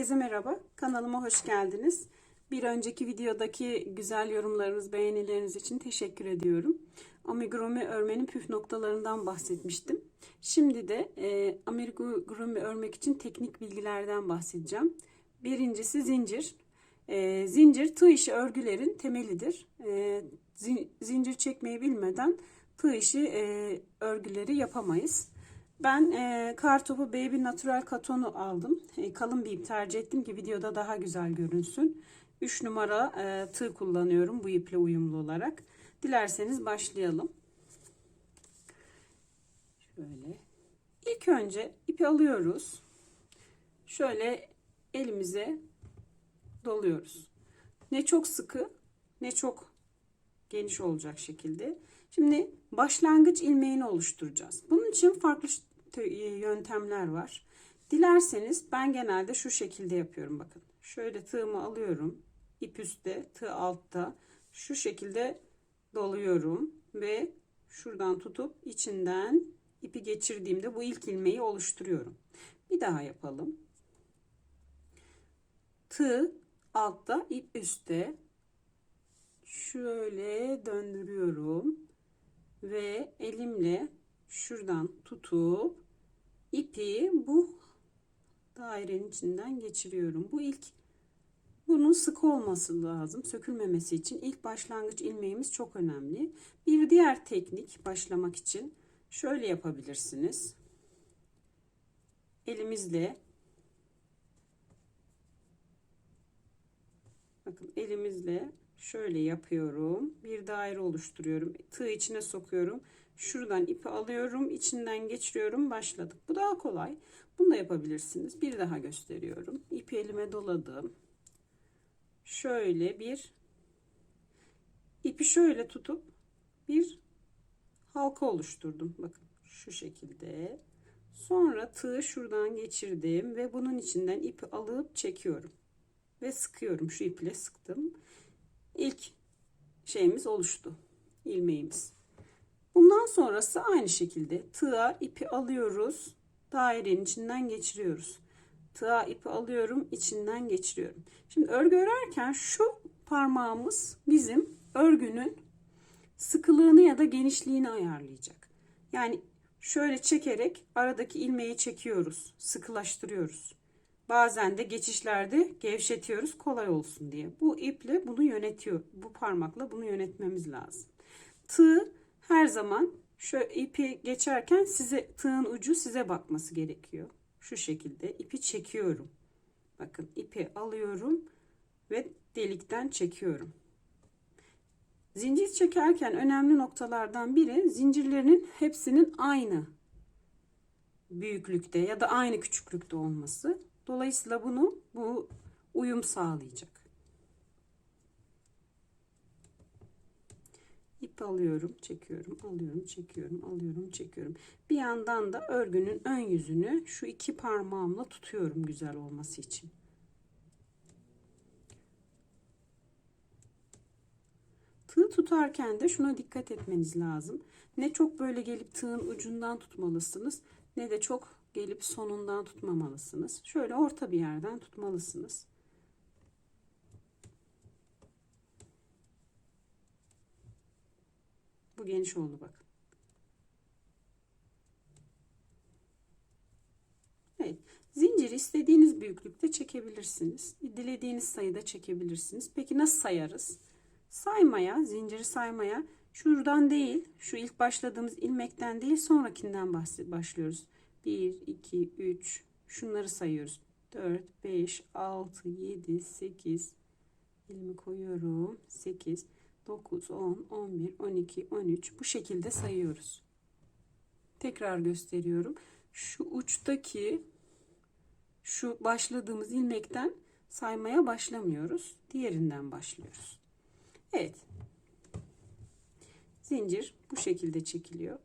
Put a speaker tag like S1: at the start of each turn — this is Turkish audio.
S1: Herkese merhaba. Kanalıma hoş geldiniz. Bir önceki videodaki güzel yorumlarınız, beğenileriniz için teşekkür ediyorum. Amigurumi örmenin püf noktalarından bahsetmiştim. Şimdi de e, amigurumi örmek için teknik bilgilerden bahsedeceğim. Birincisi zincir. E, zincir tığ işi örgülerin temelidir. E, zin- zincir çekmeyi bilmeden tığ işi e, örgüleri yapamayız. Ben e, Kartopu Baby Natural Katon'u aldım. E, kalın bir ip tercih ettim ki videoda daha güzel görünsün. 3 numara e, tığ kullanıyorum bu iple uyumlu olarak. Dilerseniz başlayalım. Şöyle. İlk önce ipi alıyoruz. Şöyle elimize doluyoruz. Ne çok sıkı ne çok geniş olacak şekilde. Şimdi başlangıç ilmeğini oluşturacağız. Bunun için farklı yöntemler var. Dilerseniz ben genelde şu şekilde yapıyorum bakın. Şöyle tığımı alıyorum. ip üstte, tığ altta. Şu şekilde doluyorum ve şuradan tutup içinden ipi geçirdiğimde bu ilk ilmeği oluşturuyorum. Bir daha yapalım. Tığ altta, ip üstte. Şöyle döndürüyorum ve elimle şuradan tutup ipi bu dairenin içinden geçiriyorum. Bu ilk bunun sık olması lazım. Sökülmemesi için ilk başlangıç ilmeğimiz çok önemli. Bir diğer teknik başlamak için şöyle yapabilirsiniz. Elimizle bakın elimizle şöyle yapıyorum. Bir daire oluşturuyorum. Tığ içine sokuyorum. Şuradan ipi alıyorum. içinden geçiriyorum. Başladık. Bu daha kolay. Bunu da yapabilirsiniz. Bir daha gösteriyorum. İpi elime doladım. Şöyle bir ipi şöyle tutup bir halka oluşturdum. Bakın şu şekilde. Sonra tığı şuradan geçirdim ve bunun içinden ipi alıp çekiyorum. Ve sıkıyorum. Şu iple sıktım ilk şeyimiz oluştu. ilmeğimiz. Bundan sonrası aynı şekilde tığa ipi alıyoruz. Dairenin içinden geçiriyoruz. Tığa ipi alıyorum, içinden geçiriyorum. Şimdi örgü örerken şu parmağımız bizim örgünün sıkılığını ya da genişliğini ayarlayacak. Yani şöyle çekerek aradaki ilmeği çekiyoruz, sıkılaştırıyoruz. Bazen de geçişlerde gevşetiyoruz kolay olsun diye. Bu iple bunu yönetiyor. Bu parmakla bunu yönetmemiz lazım. Tığ her zaman şu ipi geçerken size tığın ucu size bakması gerekiyor. Şu şekilde ipi çekiyorum. Bakın ipi alıyorum ve delikten çekiyorum. Zincir çekerken önemli noktalardan biri zincirlerinin hepsinin aynı büyüklükte ya da aynı küçüklükte olması. Dolayısıyla bunu bu uyum sağlayacak. İp alıyorum, çekiyorum, alıyorum, çekiyorum, alıyorum, çekiyorum. Bir yandan da örgünün ön yüzünü şu iki parmağımla tutuyorum güzel olması için. Tığ tutarken de şuna dikkat etmeniz lazım. Ne çok böyle gelip tığın ucundan tutmalısınız ne de çok gelip sonundan tutmamalısınız. Şöyle orta bir yerden tutmalısınız. Bu geniş oldu bakın. Evet. Zinciri istediğiniz büyüklükte çekebilirsiniz. Dilediğiniz sayıda çekebilirsiniz. Peki nasıl sayarız? Saymaya, zinciri saymaya şuradan değil, şu ilk başladığımız ilmekten değil sonrakinden başlıyoruz. 1, 2, 3 şunları sayıyoruz. 4, 5, 6, 7, 8 elimi koyuyorum. 8, 9, 10, 11, 12, 13 bu şekilde sayıyoruz. Tekrar gösteriyorum. Şu uçtaki şu başladığımız ilmekten saymaya başlamıyoruz. Diğerinden başlıyoruz. Evet. Zincir bu şekilde çekiliyor.